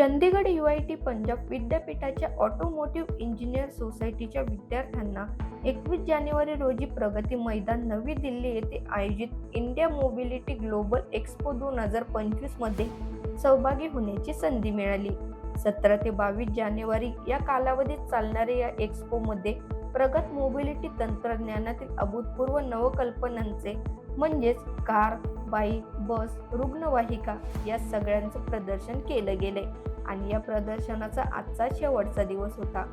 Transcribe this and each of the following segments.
Chandigarh T Punjab विद्यापीठाच्या automotive engineer सोसायटीच्या विद्यार्थ्यांना एकवीस जानेवारी रोजी प्रगती मैदान नवी दिल्ली येथे आयोजित इंडिया मोबिलिटी ग्लोबल एक्स्पो दोन हजार पंचवीसमध्ये सहभागी होण्याची संधी मिळाली. सतरा ते बावीस जानेवारी या कालावधीत चालणाऱ्या या एक्स्पोमध्ये प्रगत मोबिलिटी तंत्रज्ञानातील अभूतपूर्व नवकल्पनांचे म्हणजेच कार बाईक बस रुग्णवाहिका या सगळ्यांचं प्रदर्शन केलं गेले आणि या प्रदर्शनाचा आजचा शेवटचा दिवस होता.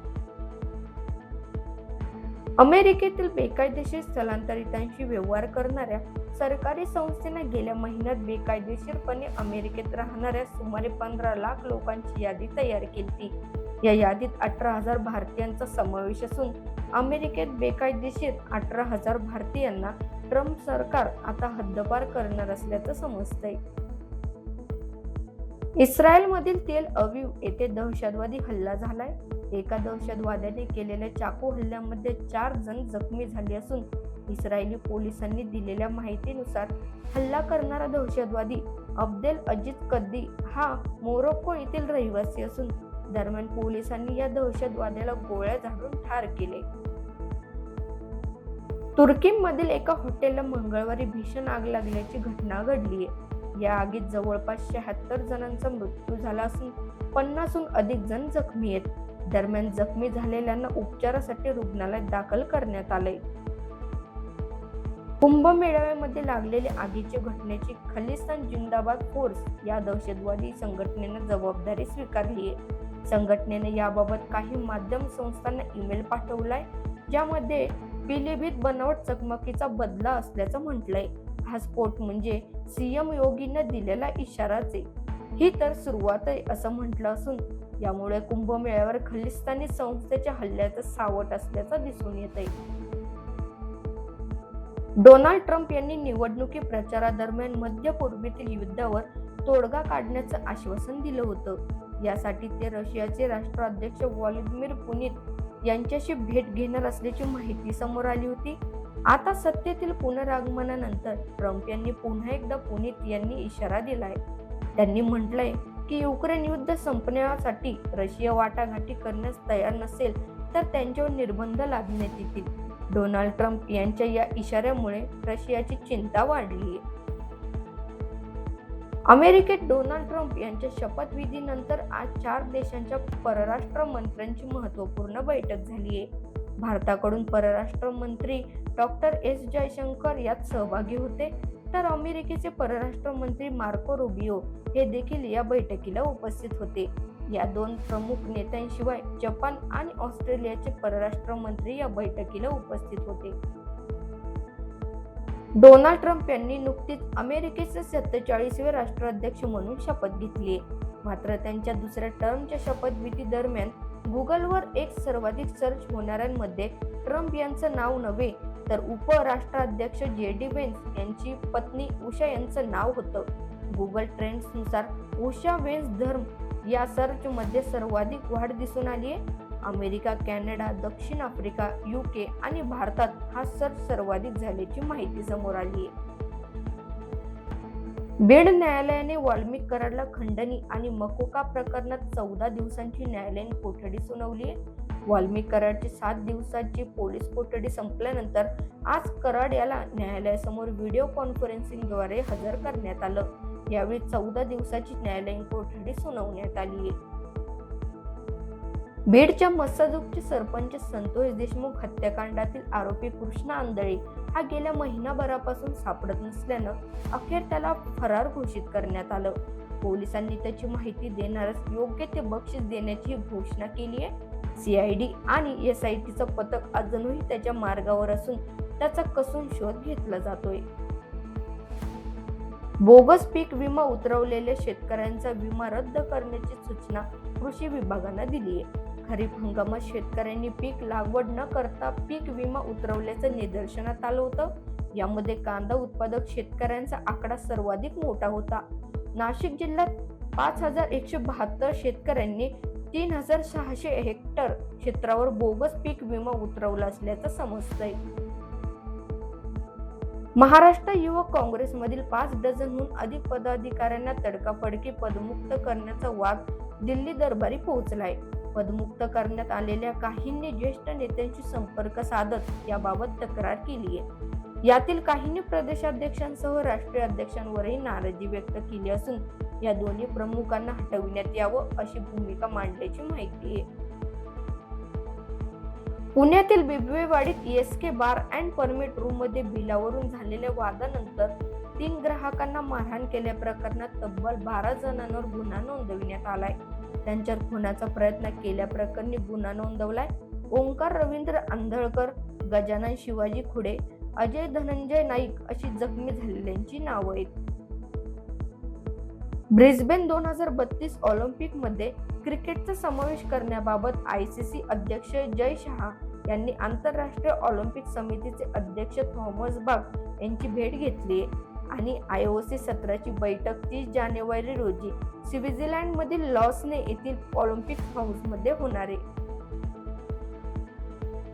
अमेरिकेतील बेकायदेशीर स्थलांतरितांशी व्यवहार करणाऱ्या सरकारी संस्थेने गेल्या महिन्यात बेकायदेशीरपणे अमेरिकेत राहणाऱ्या सुमारे पंधरा लाख लोकांची यादी तयार केली. या यादीत अठरा हजार भारतीयांचा समावेश असून अमेरिकेत बेकायदेशीर अठरा हजार भारतीयांना ट्रम्प सरकार आता हद्दपार करणार असल्याचं समजतंय. इस्रायलमधील तेल अवीव येथे दहशतवादी हल्ला झालाय. एका दहशतवाद्याने केलेल्या चाकू हल्ल्यामध्ये चार जण जखमी झाले असून इस्रायली पोलिसांनी दिलेल्या माहितीनुसार हल्ला करणारा दहशतवादी अब्देल अजित कद्दी हा मोरोक्को येथील रहिवासी असून दरम्यान पोलिसांनी या दहशतवाद्याला गोळ्या झाडून ठार केले. तुर्कीमधील एका हॉटेलला मंगळवारी भीषण आग लागल्याची घटना घडली आहे या आगीत जवळपास शहात्तर जणांचा मृत्यू झाला असून पन्नासहून अधिक जण जखमी आहेत. दरम्यान जखमी झालेल्यांना उपचारासाठी रुग्णालयात दाखल करण्यात आले कुंभमेळाव्यामध्ये लागलेल्या आगीच्या घटनेची खलिस्तान जिंदाबाद फोर्स या दहशतवादी संघटनेनं जबाबदारी स्वीकारली आहे. संघटनेने याबाबत काही माध्यम संस्थांना ईमेल पाठवलाय ज्यामध्ये पिलीभीत बनावट चकमकीचा बदला असल्याचं म्हटलंय. हा स्फोट म्हणजे सीएम योगीनं दिलेला इशाराच. आहे ही तर सुरुवात आहे असं म्हटलं असून यामुळे कुंभमेळ्यावर खलिस्तानी संस्थेच्या हल्ल्याचं सावट असल्याचं दिसून येत आहे डोनाल्ड ट्रम्प यांनी निवडणुकी प्रचारादरम्यान मध्य पूर्वेतील युद्धावर तोडगा काढण्याचं आश्वासन दिलं होतं. यासाठी ते रशियाचे राष्ट्राध्यक्ष व्लादिमीर पुनित यांच्याशी भेट घेणार असल्याची माहिती समोर आली होती. आता सत्तेतील पुनरागमनानंतर ट्रम्प यांनी पुन्हा एकदा पुनित यांनी इशारा दिलाय. त्यांनी म्हटलंय की युक्रेन युद्ध संपण्यासाठी रशिया वाटाघाटी करण्यास तयार नसेल तर त्यांच्यावर निर्बंध लादण्यात येतील. डोनाल्ड ट्रम्प यांच्या या इशाऱ्यामुळे रशियाची चिंता वाढली. आहे अमेरिकेत डोनाल्ड ट्रम्प यांच्या शपथविधीनंतर आज चार देशांच्या परराष्ट्र मंत्र्यांची महत्त्वपूर्ण बैठक झाली आहे भारताकडून परराष्ट्र मंत्री डॉक्टर एस जयशंकर यात सहभागी होते. तर अमेरिकेचे परराष्ट्र मंत्री मार्को रुबिओ हे देखील या बैठकीला उपस्थित होते. या दोन प्रमुख नेत्यांशिवाय जपान आणि ऑस्ट्रेलियाचे परराष्ट्र मंत्री या बैठकीला उपस्थित होते. डोनाल्ड ट्रम्प यांनी नुकतीच अमेरिकेचे सत्तेचाळीसवे राष्ट्राध्यक्ष म्हणून शपथ घेतली मात्र त्यांच्या दुसऱ्या टर्मच्या शपथविधी दरम्यान गुगलवर एक सर्वाधिक सर्च होणाऱ्यांमध्ये ट्रम्प यांचं नाव नव्हे तर उपराष्ट्राध्यक्ष जे डी वेन्स यांची पत्नी उषा यांचं नाव होतं. गुगल ट्रेंड्सनुसार उषा वेन्स धर्म या सर्चमध्ये सर्वाधिक वाढ दिसून आली आहे अमेरिका कॅनडा दक्षिण आफ्रिका युके आणि भारतात हा सर्च सर्वाधिक झाल्याची माहिती समोर आली आहे बीड न्यायालयाने वाल्मिक कराडला खंडणी आणि मकोका प्रकरणात चौदा दिवसांची न्यायालयीन कोठडी सुनावली आहे. वाल्मिक कराडची सात दिवसाची पोलीस कोठडी संपल्यानंतर आज कराड याला न्यायालयासमोर व्हिडिओ कॉन्फरन्सिंगद्वारे हजर करण्यात आलं. यावेळी चौदा दिवसाची न्यायालयीन कोठडी सुनावण्यात आली आहे. बीडच्या मस्साजोगचे सरपंच संतोष देशमुख हत्याकांडातील आरोपी कृष्णा आंधळे हा गेल्या महिनाभरापासून सापडत नसल्यानं अखेर त्याला फरार घोषित करण्यात आलं. पोलिसांनी त्याची माहिती देणारच योग्य ते बक्षीस देण्याची घोषणा केली आहे. सीआयडी आणि एस आय टीचं पथक अजूनही त्याच्या मार्गावर असून त्याचा कसून शोध घेतला जातोय. बोगस पीक विमा उतरवलेल्या शेतकऱ्यांचा विमा रद्द करण्याची सूचना कृषी विभागानं दिली आहे. खरीप हंगामात शेतकऱ्यांनी पीक लागवड न करता पीक विमा उतरवल्याचं निदर्शनात आलं होतं. यामध्ये कांदा उत्पादक शेतकऱ्यांचा आकडा सर्वाधिक मोठा होता. नाशिक जिल्ह्यात पाच हजार एकशे बहात्तर शेतकऱ्यांनी तीन हजार सहाशे हेक्टर क्षेत्रावर बोगस पीक विमा उतरवला असल्याचं समजतंय. महाराष्ट्र युवक काँग्रेसमधील पाच डझनहून अधिक पदाधिकाऱ्यांना तडकाफडकी पदमुक्त करण्याचा वाद दिल्ली दरबारी पोहोचलाय. पदमुक्त करण्यात आलेल्या काहींनी ज्येष्ठ नेत्यांशी संपर्क साधत याबाबत तक्रार केली आहे. यातील काहींनी प्रदेशाध्यक्षांसह राष्ट्रीय अध्यक्षांवरही नाराजी व्यक्त केली असून या दोन्ही प्रमुखांना हटविण्यात यावं अशी भूमिका मांडल्याची माहिती आहे. पुण्यातील बिबवेवाडीत S K bar and permit रूममध्ये बिलावरून झालेल्या वादानंतर तीन ग्राहकांना मारहाण केल्या प्रकरणात तब्बल बारा जणांवर गुन्हा नोंदविण्यात आलाय. त्यांच्यावर खुनाचा प्रयत्न केल्याप्रकरणी गुन्हा नोंदवलाय. ओंकार रवींद्र आंधळकर गजानन शिवाजी खुडे अजय धनंजय नाईक अशी जखमी झालेल्यांची नावं आहेत. ब्रिस्बेन दोन हजार बत्तीस ऑलिम्पिकमध्ये क्रिकेटचा समावेश करण्याबाबत आय सी सी अध्यक्ष जय शहा यांनी आंतरराष्ट्रीय ऑलिम्पिक समितीचे अध्यक्ष थॉमस बाग यांची भेट घेतली आणि आय ओ सी सत्राची बैठक तीस जानेवारी रोजी स्वित्झर्लंड मधील लॉसने येथील ऑलिम्पिक हाऊसमध्ये होणार आहे.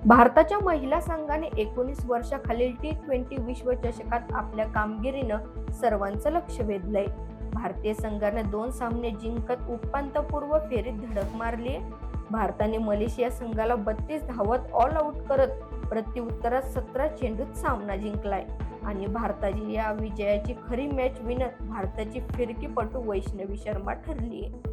भारताच्या महिला संघाने एकोणीस वर्षाखालील टी ट्वेंटी विश्वचषकात आपल्या कामगिरीनं सर्वांचं लक्ष वेधलंय. भारतीय संघाने दोन सामने जिंकत उपांत्यपूर्व फेरीत धडक मारली भारताने मलेशिया संघाला बत्तीस धावत ऑल आउट करत प्रत्युत्तरात सतरा चेंडूत सामना जिंकलाय. आणि भारताची या विजयाची खरी मॅच विनत भारताची फिरकीपटू वैष्णवी शर्मा ठरली आहे